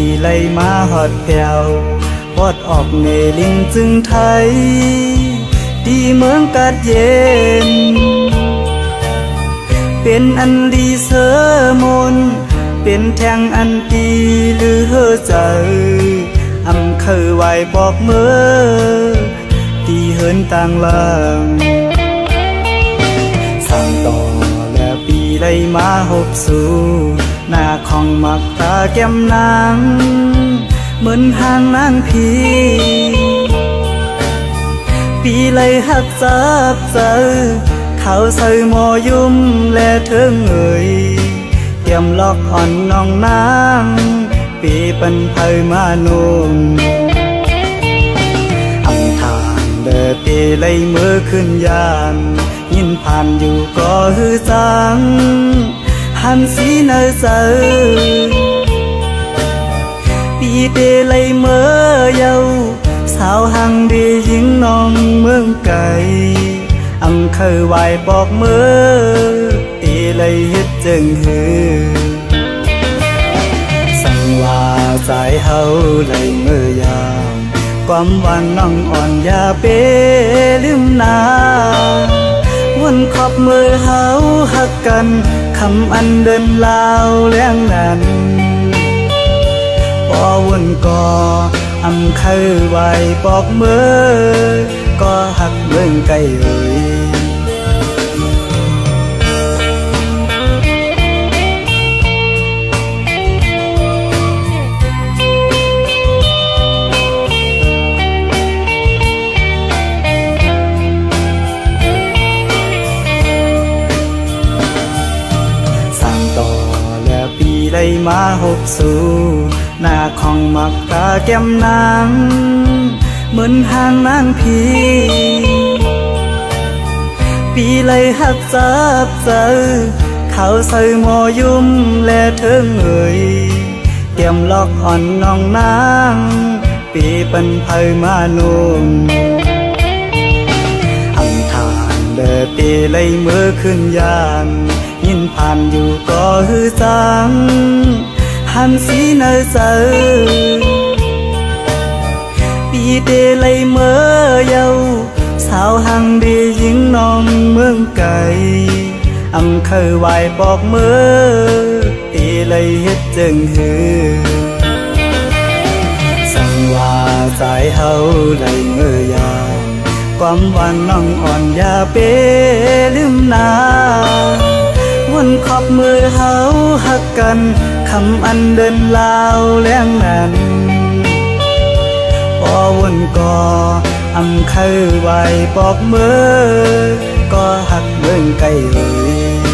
ที่ไหลมาหอดแผ่ววอดออกเนลิงจึงไทย ดีเมืองกัดเย็น เป็นอันดีเสอมน เป็นแทงอันดีหรือเฮอใจอำเคยไหวบอกเมื่อตีเหินต่างลางสั่งต่อ ไลมาหกสู่หน้าของมักตาแก้มนางเหมือนหางนางพีปีเลยหักจับเจอเขาใส่หมอยุ่มและเทิงเอ่ยเตรียมลอกอ่อนน้องนางปีเป็นไผมานุ่มอำทานเดอปีเลยมือขึ้นยาน ยินผ่านอยู่ก็ฮือจังหันสีเนอเจอปีเดเลยเมื่อเยาสาวหังดีหญิงน้องเมืองไก่อำเคยไหวบอกเมื่อตีเลยเฮ็ดจึงฮือสังว่าใจเฮาเลยเมื่อยามความหวันน้องอ่อนอย่าเปลืมนาน บมือเฮาหักกันคำอันเดินลาวแล้งนั้นปอวนก่อำเคยไว้ปอกมือก็หักเบิ่งไกลเอ่ย ได้มาหกสู่หน้าของมักตาแก้มนางเหมือนหางนางพีปีเลยหักจับเจอเขาใส่หมอยุ่มและเทิงเอ่ยเตรียมล็อกอ่อนน้องนางปีเป็นไผมานุ่มอำทานเดปีเลยมือขึ้นยาน ผ่านอยู่ก็ฮือจังหันสีเนอเจอปีเดเลยเมื่อเยาสาวหังดีหญิงน้องเมืองไก่อำเคยไหวบอกเมื่อตีเลยเฮ็ดจึงฮือสังว่าสายเฮาได้เมื่อยามความหวังน้องอ่อนอย่าเปลืมนา วนขอบมือเฮาหักกันคำอันเดินลาวแล้งนั้นปอวนก่ออำเคยไหวปอกมือ ก็หักเบิ่งไกลเอ่ย